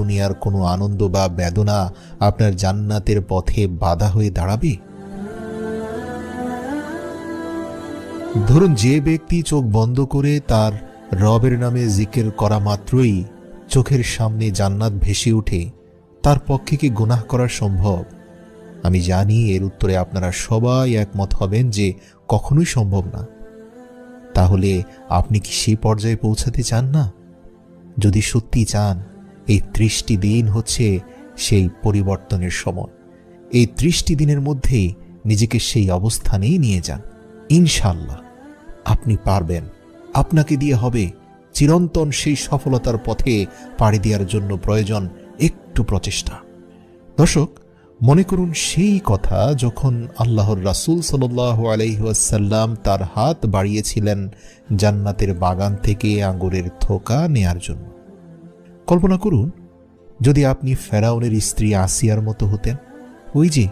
দুনিয়ার কোনো আনন্দ বা বেদনা আপনার জান্নাতের পথে বাধা হয়ে দাঁড়াবে? ধরুন যে ব্যক্তি চোখ বন্ধ করে তার রবের নামে জিকের করা মাত্রই চোখের সামনে জান্নাত ভেসে উঠে তার পক্ষে কি গুনাহ করা সম্ভব? আমি জানি এর উত্তরে আপনারা সবাই একমত হবেন যে কখনোই সম্ভব না। তাহলে আপনি কি সেই পর্যায়ে পৌঁছাতে চান না? যদি সত্যি চান এই ত্রিশটি দিন হচ্ছে সেই পরিবর্তনের সময়। এই ত্রিশটি দিনের মধ্যেই নিজেকে সেই অবস্থানেই নিয়ে যান। ইনশাল্লাহ আপনি পারবেন। আপনাকে দিয়ে হবে চিরন্তন সেই সফলতার পথে পাড়ি দেওয়ার জন্য প্রয়োজন একটু প্রচেষ্টা। দর্শক, মনে করুন সেই কথা যখন আল্লাহর রাসূল সাল্লাল্লাহু আলাইহি ওয়াসাল্লাম তার হাত বাড়িয়েছিলেন জান্নাতের বাগান থেকে আঙ্গুরের থোকা নেয়ার জন্য। কল্পনা করুন, যদি আপনি ফেরাউনের স্ত্রী আসিয়ার মতো হতেন। ওই যে,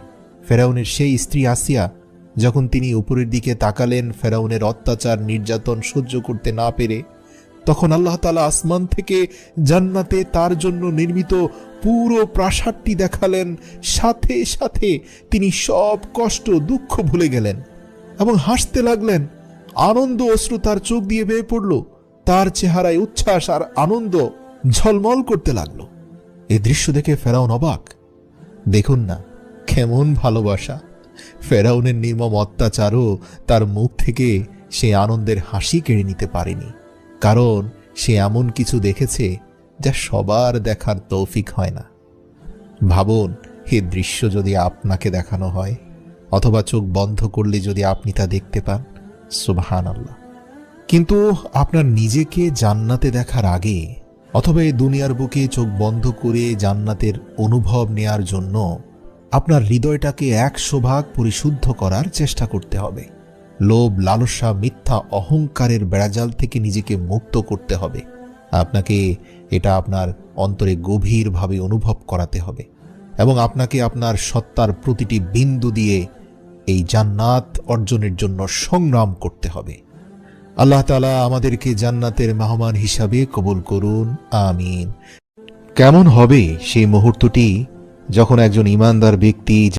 ফেরাউনের সেই স্ত্রী আসিয়া, যখন তিনি উপরের দিকে তাকালেন, ফেরাউনের অত্যাচার, নির্যাতন সহ্য করতে না পেরে, তখন আল্লাহ তালা আসমান থেকে জান্নাতে তার জন্য নির্মিত পুরো প্রাসাদটি দেখালেন। সাথে সাথে তিনি সব কষ্ট, দুঃখ ভুলে গেলেন এবং হাসতে লাগলেন। আনন্দ অশ্রু তার চোখ দিয়ে বেয়ে পড়ল। তার চেহারায় উচ্ছ্বাস আর আনন্দ ঝলমল করতে লাগল। এ দৃশ্য দেখে ফেরাউন অবাক। দেখুন না, কেমন ভালোবাসা। ফেরাউনের নির্মম অত্যাচারও তার মুখ থেকে সে আনন্দের হাসি কেড়ে নিতে পারেনি। কারণ সে এমন কিছু দেখেছে যা সবার দেখার তৌফিক হয় না। ভাবুন, এ দৃশ্য যদি আপনাকে দেখানো হয়, অথবা চোখ বন্ধ করলে যদি আপনি তা দেখতে পান সুবহান আল্লাহ কিন্তু আপনার নিজেকে জান্নাতে দেখার আগে অথবা এই দুনিয়ার বুকে চোখ বন্ধ করে জান্নাতের অনুভব নেয়ার জন্য আপনার হৃদয়টাকে একশো ভাগ পরিশুদ্ধ করার চেষ্টা করতে হবে। লোভ, লালসা, মিথ্যা, অহংকারের বেড়াজাল থেকে নিজেকে মুক্ত করতে হবে। আপনাকে এটা আপনার অন্তরে গভীরভাবে অনুভব করাতে হবে এবং আপনাকে আপনার সত্তার প্রতিটি বিন্দু দিয়ে এই জান্নাত অর্জনের জন্য সংগ্রাম করতে হবে। আল্লাহ তালা আমাদেরকে জান্নাতের মেহমান হিসাবে কবুল করুন, আমিন। কেমন হবে সেই মুহূর্তটি যখন একজন ইমানদার ব্যক্তি